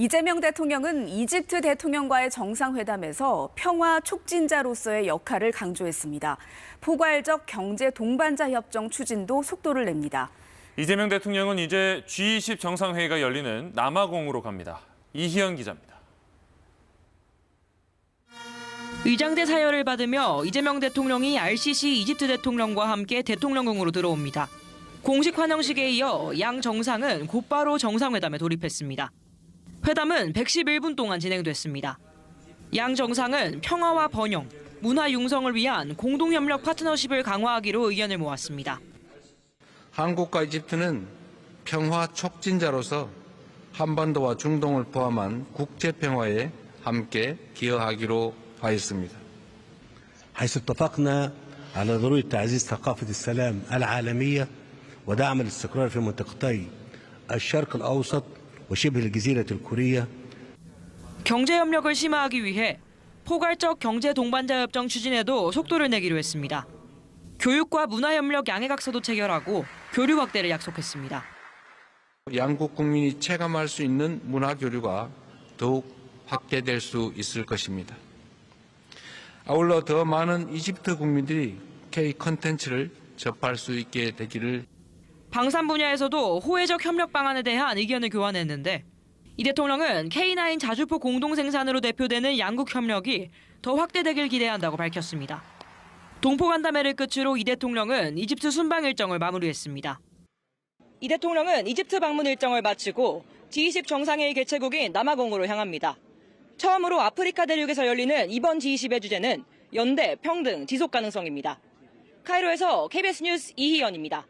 이재명 대통령은 이집트 대통령과의 정상회담에서 평화 촉진자로서의 역할을 강조했습니다. 포괄적 경제 동반자 협정 추진도 속도를 냅니다. 이재명 대통령은 이제 G20 정상회의가 열리는 남아공으로 갑니다. 이희연 기자입니다. 의장대 사열을 받으며 이재명 대통령이 RCC 이집트 대통령과 함께 대통령궁으로 들어옵니다. 공식 환영식에 이어 양 정상은 곧바로 정상회담에 돌입했습니다. 회담은 111분 동안 진행됐습니다. 양 정상은 평화와 번영, 문화 융성을 위한 공동협력 파트너십을 강화하기로 의견을 모았습니다. 한국과 이집트는 평화 촉진자로서 한반도와 중동을 포함한 국제 평화에 함께 기여하기로 하였습니다. حيث اتفقنا على ضرورة تعزيز ثقافة السلام العالمية ودعم الاستقرار في منطقتي الشرق الأوسط وشبه الجزيرة الكورية 경제 협력을 심화하기 위해 포괄적 경제 동반자 협정 추진에도 속도를 내기로 했습니다. 교육과 문화 협력 양해각서도 체결하고 교류 확대를 약속했습니다. 양국 국민이 체감할 수 있는 문화 교류가 더욱 확대될 수 있을 것입니다. 아울러 더 많은 이집트 국민들이 K 컨텐츠를 접할 수 있게 되기를 방산 분야에서도 호혜적 협력 방안에 대한 의견을 교환했는데 이 대통령은 K9 자주포 공동 생산으로 대표되는 양국 협력이 더 확대되길 기대한다고 밝혔습니다. 동포 간담회를 끝으로 이 대통령은 이집트 순방 일정을 마무리했습니다. 이 대통령은 이집트 방문 일정을 마치고 G20 정상회의 개최국인 남아공으로 향합니다. 처음으로 아프리카 대륙에서 열리는 이번 G20의 주제는 연대, 평등, 지속 가능성입니다. 카이로에서 KBS 뉴스 이희연입니다.